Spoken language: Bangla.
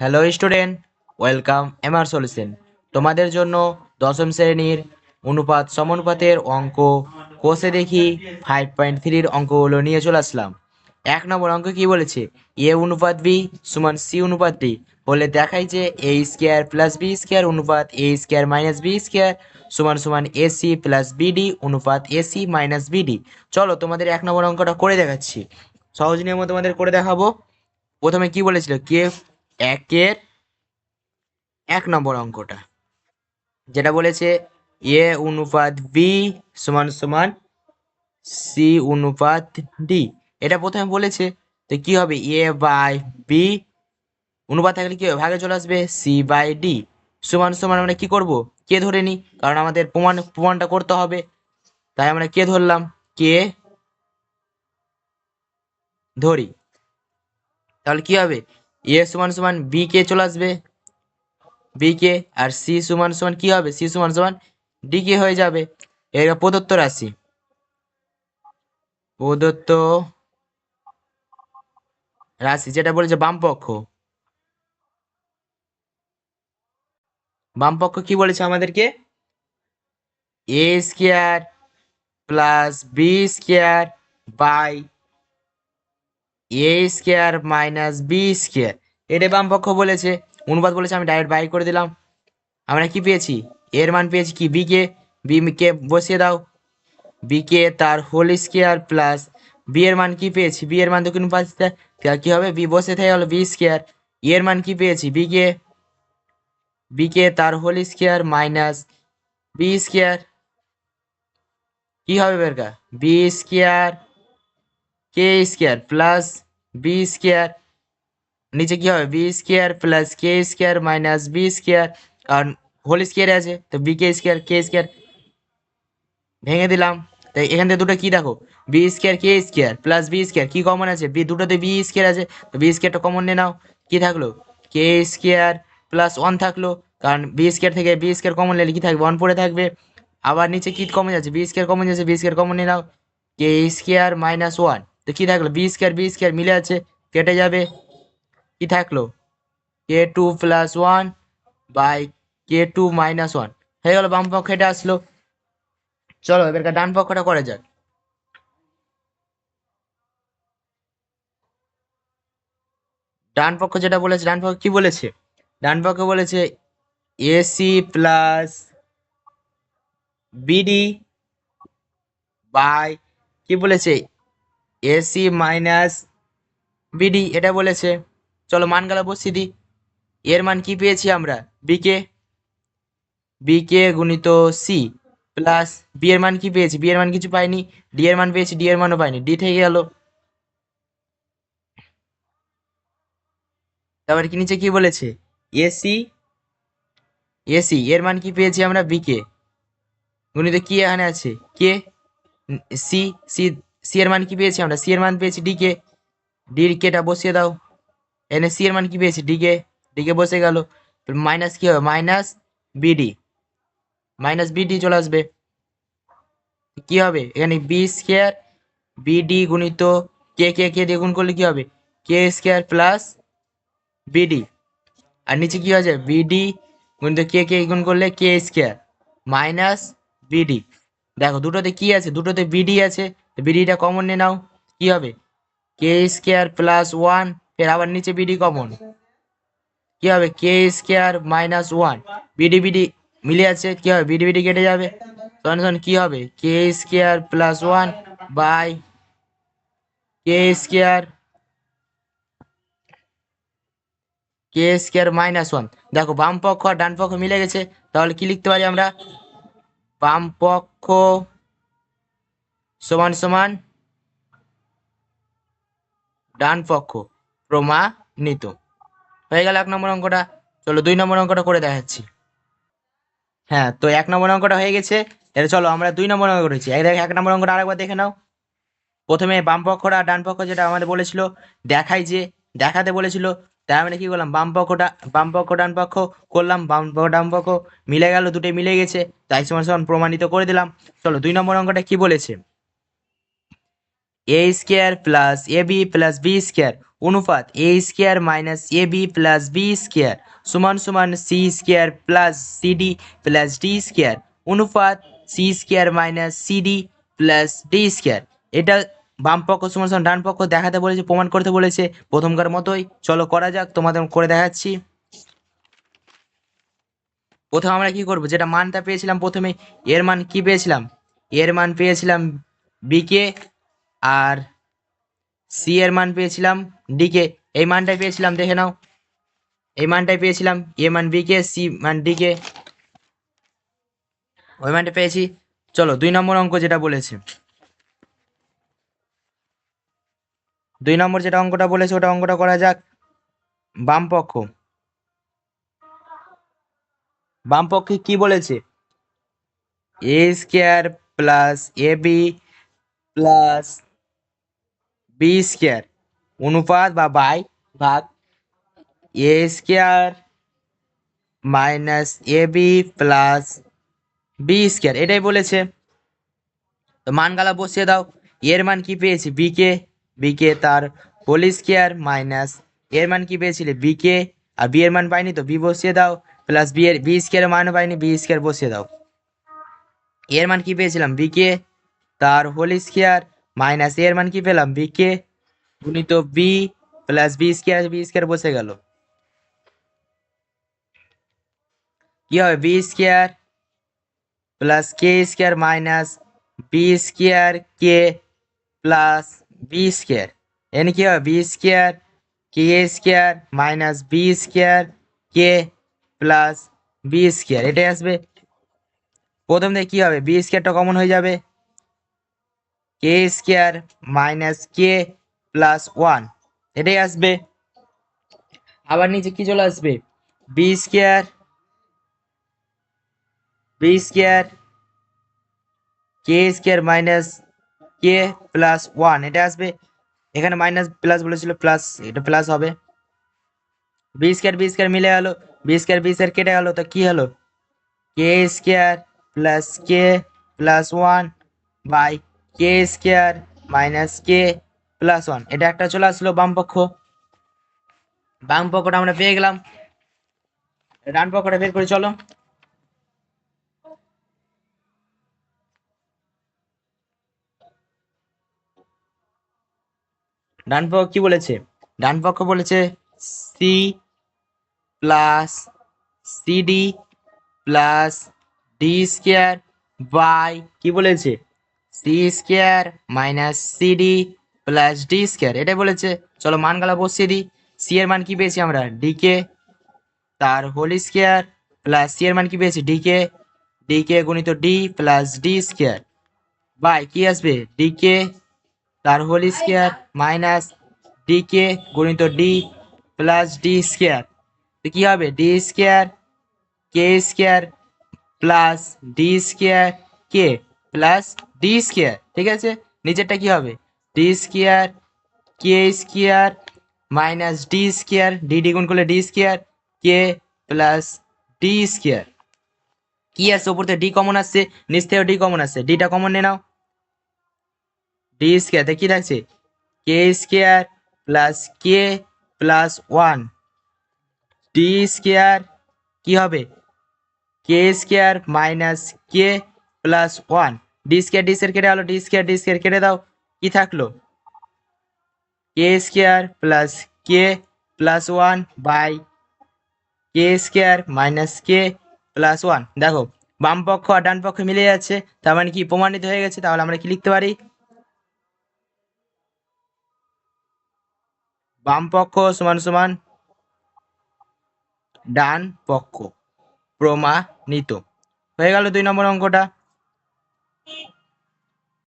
Hello student welcome M R solution তোমাদের জন্য দশম শ্রেণির অনুপাত সমানুপাতের অঙ্ক কোষে দেখি ফাইভ পয়েন্ট থ্রির অঙ্কগুলো নিয়ে চলে আসলাম। এক নম্বর অঙ্ক কি বলেছে? এ অনুপাত বি সমান সি অনুপাত ডি বলে দেখাই যে A square plus B square অনুপাত A square minus B square সমান সমান A C plus B D অনুপাত A C minus B D চলো তোমাদের এক নম্বর অঙ্কটা করে দেখাচ্ছি। সহজ নিয়ম তোমাদের করে দেখাবো। প্রথমে কি বলেছিল? কে একের এক নম্বর অঙ্কটা, যেটা বলেছে এ অনুপাত বি সমান সমান সি অনুপাত ডি। এটা প্রথমে বলেছে, তো কি হবে? এ বাই বি, অনুপাত থাকলে কি হবে? ভাগে চলে আসবে সি বাই ডি। সমান সমান আমরা কি করব? কে ধরে নিই কারণ আমাদের প্রমাণ, প্রমাণটা করতে হবে। তাই আমরা কে ধরলাম? কে ধরি। তাহলে কি হবে? এ সমান সমান বি কে চলে আসবে। বি কে আর সি সমান সমান কি হবে? সি সমান সমান ডি কে হয়ে যাবে। এর প্রদত্ত রাশি। প্রদত্ত রাশি, যেটা বলেছে বাম পক্ষ বাম পক্ষ কি বলেছে আমাদেরকে? A square plus B square by A square minus B square এটা বাম পক্ষ বলেছে অনুপাত বলেছে, আমি ডাইরেক্ট বাই করে দিলাম। আমরা কি পেয়েছি? এর মান পেয়েছি কি? বি কে বি কে বসিয়ে দাও। বি কে তার হোল স্কোয়ার প্লাস বি এর মান কি পেয়েছি? বি এর মান তো কোনো পাচ্ছি কি হবে? বি বসে থেকে গেলো বি স্কোয়ার এর মান কি পেয়েছি? বি কে বি কে তার whole square minus B square কি হবে বেরকা? B square K square plus B square নিচে কি হবে? B square plus K square minus B square কারণ হোল স্কোয়ার আছে, তো B K square K square ভেঙে দিলাম। তাই এখান থেকে দুটো কি দেখো? B square K square plus B square কি কমন আছে? বি দুটোতে বি স্কোয়ার আছে, তো বি স্কোয়ারটা কমন নিয়ে নাও। কি থাকল? কে স্কোয়ার প্লাস ওয়ান থাকল, কারণ বি স্কোয়ার থেকে বি স্কোয়ার কমন নিলে কি থাকবে? ওয়ান পড়ে থাকবে। আবার নিচে কি কমন যাচ্ছে বি স্কোয়ার কমন যাচ্ছে বি স্কোয়ার কমন নিয়ে নাও। কে স্কোয়ার মাইনাস ওয়ান তো কি থাকল? বি স্কোয়ার বি স্কোয়ার মিলে আছে, কেটে যাবে। কি থাকল? K two plus one by K two minus one হয়ে গেল, বাম পক্ষ এটা আসলো। চলো এবার ডান পক্ষটা করা যাক। ডান পক্ষ যেটা বলেছে, ডান পক্ষ কি বলেছে? ডান পক্ষ বলেছে এসি প্লাস বিডি বাই কি বলেছে? এসি মাইনাস বিডি এটা বলেছে। চলো মান গেলা বসিয়ে দিই। এর মান কি পেয়েছি আমরা? বিকে বিকে গুণিত সি প্লাস বি এর মান কি পেয়েছি? বি এর মান কিছু পাইনি। ডি এর মান পেয়েছি ডি এর মানও পাইনি। ডি থেকে গেল। তারপর কি নিচে কি বলেছে? এসি এসি এর মান কি পেয়েছি আমরা? বিকে গুণিত কি এখানে আছে? কে সি সি সি এর মান কি পেয়েছি আমরা? সি এর মান পেয়েছি ডি কে ডির কেটা বসিয়ে দাও। এনে সি এর মান কি পেয়েছি? ডি কে ডি কে বসে গেল। মাইনাস কি হবে? মাইনাস বিডি মাইনাস বিডি চলে আসবে। কি হবে? এখানে বি স্কোয়ার বিডি গুণিত কে কে কে দিয়ে গুণ করলে কি হবে? K square plus B D আর নিচে কি হয়ে যায় বিডি গুণিত কে কে গুণ করলে কে স্কোয়ার মাইনাস বিডি দেখো, দুটোতে কি আছে? দুটোতে বিডি আছে। বিডিটা কমন নিয়ে নাও। কি হবে? কে স্কোয়ার প্লাস ওয়ান ফের আবার নিচে বিডি কমন কি হবে? K square minus one B D B D মিলে আছে কি হবে? বিডি বিডি কেটে যাবে। তখন কি হবে? K square plus one by K square K square minus one দেখো, বাম পক্ষ আর ডান পক্ষ মিলে গেছে। তাহলে কি লিখতে পারি আমরা? বাম পক্ষ সমান সমান ডান পক্ষ প্রমাণিত। হয়ে গেল এক নম্বর অঙ্কটা। চলো দুই নম্বর অঙ্কটা করে দেখাচ্ছি। হ্যাঁ তো এক নম্বর অঙ্কটা হয়ে গেছে। এবার চলো আমরা দুই নম্বর অঙ্ক করেছি। এক নম্বর অঙ্কটা আরেকবার দেখে নাও। প্রথমে বাম পক্ষটা, ডান পক্ষ যেটা আমাদের বলেছিল, দেখাই যে, দেখাতে বলেছিল। তাই আমরা কি করলাম? বাম পক্ষটা, বাম পক্ষ, ডান পক্ষ করলাম, বাম পক্ষ, ডান পক্ষ মিলে গেল, দুটোই মিলে গেছে। তাই সমান সমান প্রমাণিত করে দিলাম। চলো দুই নম্বর অঙ্কটা কি বলেছে? A square plus A B plus B square অনুপাত A square minus A B plus B square সমান সমান C square plus C D plus D square অনুপাত C square minus C D plus D square এটা বাম পক্ষ সমান সমান ডান পক্ষ দেখাতে বলেছে, প্রমাণ করতে বলেছে প্রথমকার মতোই। চলো করা যাক, তোমাদের করে দেখাচ্ছি। প্রথমে আমরা কি করব? যেটা মানটা পেয়েছিলাম প্রথমে, এর মান কি পেয়েছিলাম? এর মান পেয়েছিলাম বিকে আর সি এর মান পেয়েছিলাম ডিকে এই মানটাই পেয়েছিলাম, দেখে নাও। এই মানটাই পেয়েছিলাম এ মান বিকে সি মান ডিকে ওই মানটা পেয়েছি। চলো, দুই নম্বর অঙ্ক যেটা বলেছে। দুই নম্বর যেটা অঙ্কটা বলেছে, ওটা অঙ্কটা করা যাক। বাম পক্ষ। বাম পক্ষে কি বলেছে? A square plus A B plus B square অনুপাত বা বাই ভাগ A square minus A B plus B square এটাই বলেছে। তো মানগালা বসিয়ে দাও। এর মান কি পেয়েছি? বিকে বিকে তার হোল স্কোয়ার মাইনাস এর মান কি পেয়েছিলে? বিকে আর বি এর মান পাইনি তো? বি বসিয়ে দাও। প্লাস বি এর বি স্কোয়ার মান পাইনি। বি স্কোয়ার বসিয়ে দাও। এর মান কি পেয়েছিলাম? বিকে তার হোল স্কোয়ার মাইনাস এর মান কি পেলাম? বিকে গুণিত B plus B square B square বসে গেল। কি হবে? B square plus K square minus B square K plus B square এখানে কি হবে? B square K square minus B square K plus B square এটাই আসবে। প্রথম থেকে কি হবে? বি স্কোয়ারটা কমন হয়ে যাবে। K square minus K plus one এটাই আসবে। আবার নিচে কি চলে আসবে? B square B square K square minus K plus one এটা আসবে। এখানে মাইনাস প্লাস বলেছিল প্লাস এটা প্লাস হবে। বি স্কোয়ার বি স্কোয়ার মিলে গেল। বি স্কোয়ার বি স্কোয়ার কেটে গেল, তো কি হলো? K square plus K plus one by K square minus K plus one এটা একটা চলে আসলো বাম পক্ষ। বাম পক্ষটা আমরা পেয়ে গেলাম। ডান পক্ষটা বের করে চলো। ডান পক্ষ কি বলেছে? ডান পক্ষ বলেছে C plus C D plus D square by কি বলেছে? C square minus C D plus D square এটাই বলেছে। চলো মানগুলো বসিয়ে দিই। সি এর মান কি পেয়েছি আমরা? ডিকে তার হোল স্কোয়ার প্লাস সি এর মান কি পেয়েছি? ডিকে ডিকে গুণিত D plus D square by, কি আসবে? ডিকে তার হোল স্কোয়ার মাইনাস ডিকে গুণিত ডি প্লাস ডি স্কোয়ার তো কি হবে? D square K square plus D square K plus D square ঠিক আছে? নিচেরটা কি হবে? D square K square minus D square D D গুণ করলে D square K plus D square কি আসছে ওপর থেকে ডি কমন আসছে, নিচ থেকে ডি কমন আসছে। ডিটা কমন নিয়ে নাও। ডি স্কোয়ার কি থাকছে K square plus K plus one D square কি হবে? K square minus K plus one D square D square কেটে গেলো ডি স্কোয়ার ডি স্কোয়ার কেটে দাও। কি থাকল? K square plus K plus one by K square minus K plus one দেখো, বাম পক্ষ আর ডান পক্ষ মিলে যাচ্ছে, তার মানে কি প্রমাণিত হয়ে গেছে, তাহলে আমরা কি লিখতে পারি? বাম পক্ষ সমান সমান ডান পক্ষ, প্রমাণিত। হয়ে গেল দুই নম্বর অঙ্কটা। Thank you.